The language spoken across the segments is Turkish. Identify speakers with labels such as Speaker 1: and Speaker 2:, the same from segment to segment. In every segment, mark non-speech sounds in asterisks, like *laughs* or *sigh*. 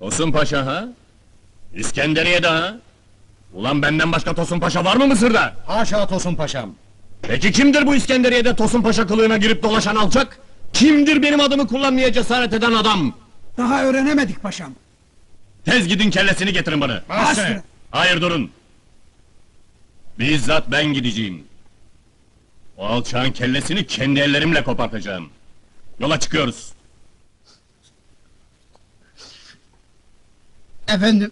Speaker 1: Tosun Paşa ha? İskenderiye'de ha? Ulan benden başka Tosun Paşa var mı Mısır'da?
Speaker 2: Haşa Tosun Paşam.
Speaker 1: Peki kimdir bu İskenderiye'de Tosun Paşa kılığına girip dolaşan alçak? Kimdir benim adımı kullanmaya cesaret eden adam?
Speaker 3: Daha öğrenemedik paşam.
Speaker 1: Tez gidin kellesini getirin bana.
Speaker 3: Bastır.
Speaker 1: Hayır durun. Bizzat ben gideceğim. O alçağın kellesini kendi ellerimle kopartacağım. Yola çıkıyoruz.
Speaker 3: Efendim,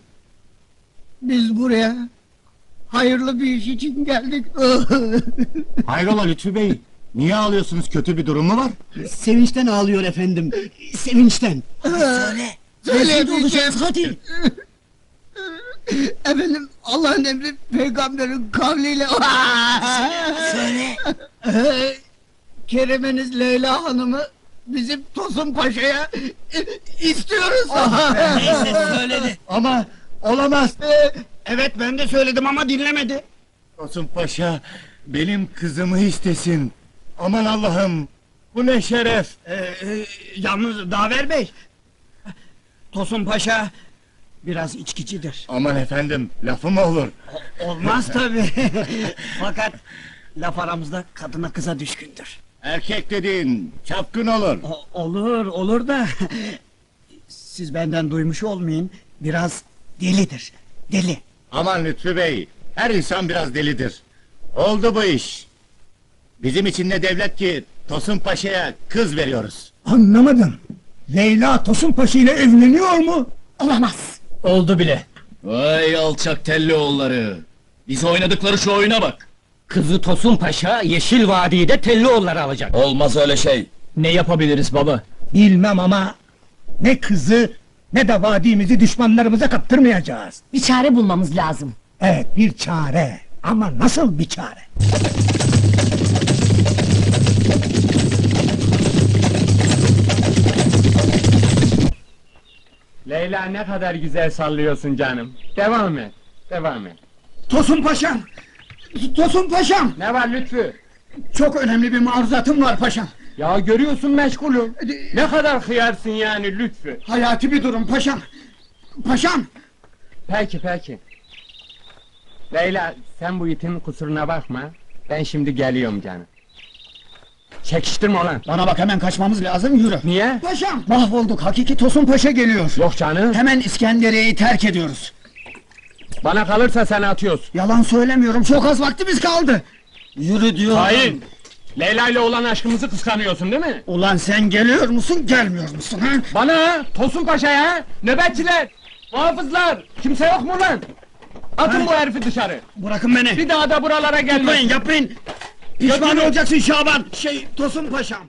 Speaker 3: biz buraya hayırlı bir iş için geldik. *laughs*
Speaker 2: Hayrola Lütfü Bey? Niye ağlıyorsunuz? Kötü bir durum mu var?
Speaker 4: Sevinçten ağlıyor efendim. Sevinçten.
Speaker 3: Söyle.
Speaker 4: Söyleyeceğiz hadi. *laughs*
Speaker 3: Efendim, Allah'ın emri peygamberin kavliyle... *laughs*
Speaker 4: Söyle.
Speaker 3: Keremeniz Leyla Hanım'ı bizim Tosun Paşa'ya istiyoruz. *laughs*
Speaker 4: Neyse söyledi.
Speaker 2: Ama olamaz.
Speaker 3: evet ben de söyledim ama dinlemedi.
Speaker 2: Tosun Paşa benim kızımı istesin. Aman Allah'ım. Bu ne şeref.
Speaker 3: Ee, yalnız Daver Bey, Tosun Paşa biraz içkicidir.
Speaker 2: Aman efendim lafı mı olur?
Speaker 3: Olmaz *laughs* tabi. *laughs* Fakat laf aramızda kadına kıza düşkündür.
Speaker 2: Erkek dediğin çapkın olur.
Speaker 3: O- olur, olur da siz benden duymuş olmayın. Biraz delidir. Deli.
Speaker 2: Aman Lütfü Bey. Her insan biraz delidir. Oldu bu iş. Bizim için ne devlet ki Tosun Paşa'ya kız veriyoruz.
Speaker 3: Anlamadım. Leyla Tosun Paşa ile evleniyor mu?
Speaker 4: Olamaz.
Speaker 1: Oldu bile. Vay alçak telli oğulları. Bize oynadıkları şu oyuna bak.
Speaker 4: Kızı Tosun Paşa Yeşil Vadi'de Tellioğulları alacak.
Speaker 1: Olmaz öyle şey. Ne yapabiliriz baba?
Speaker 3: Bilmem ama ne kızı ne de vadimizi düşmanlarımıza kaptırmayacağız.
Speaker 5: Bir çare bulmamız lazım.
Speaker 3: Evet bir çare. Ama nasıl bir çare?
Speaker 6: Leyla ne kadar güzel sallıyorsun canım. Devam et, devam et.
Speaker 3: Tosun Paşam! Tosun Paşam!
Speaker 6: Ne var Lütfü?
Speaker 3: Çok önemli bir maruzatım var paşam.
Speaker 6: Ya görüyorsun meşgulüm. Ne kadar hıyarsın yani Lütfü.
Speaker 3: Hayati bir durum paşam. Paşam!
Speaker 6: Peki peki. Leyla sen bu itin kusuruna bakma. Ben şimdi geliyorum canım. Çekiştirme lan.
Speaker 3: Bana bak hemen kaçmamız lazım yürü.
Speaker 6: Niye?
Speaker 3: Paşam! Mahvolduk hakiki Tosun Paşa geliyor.
Speaker 6: Yok canım.
Speaker 3: Hemen İskenderiye'yi terk ediyoruz.
Speaker 6: Bana kalırsa seni atıyoruz.
Speaker 3: Yalan söylemiyorum çok az vaktimiz kaldı. Yürü diyor.
Speaker 6: Hain! Leyla ile olan aşkımızı kıskanıyorsun değil mi?
Speaker 3: Ulan sen geliyor musun gelmiyor musun ha?
Speaker 6: Bana, Tosun Paşa'ya, nöbetçiler, muhafızlar, kimse yok mu lan? Atın bu herifi dışarı.
Speaker 3: Bırakın beni.
Speaker 6: Bir daha da buralara gelmesin.
Speaker 3: Yapmayın yapmayın. Pişman
Speaker 6: Götürün.
Speaker 3: olacaksın Şaban. Şey Tosun Paşam.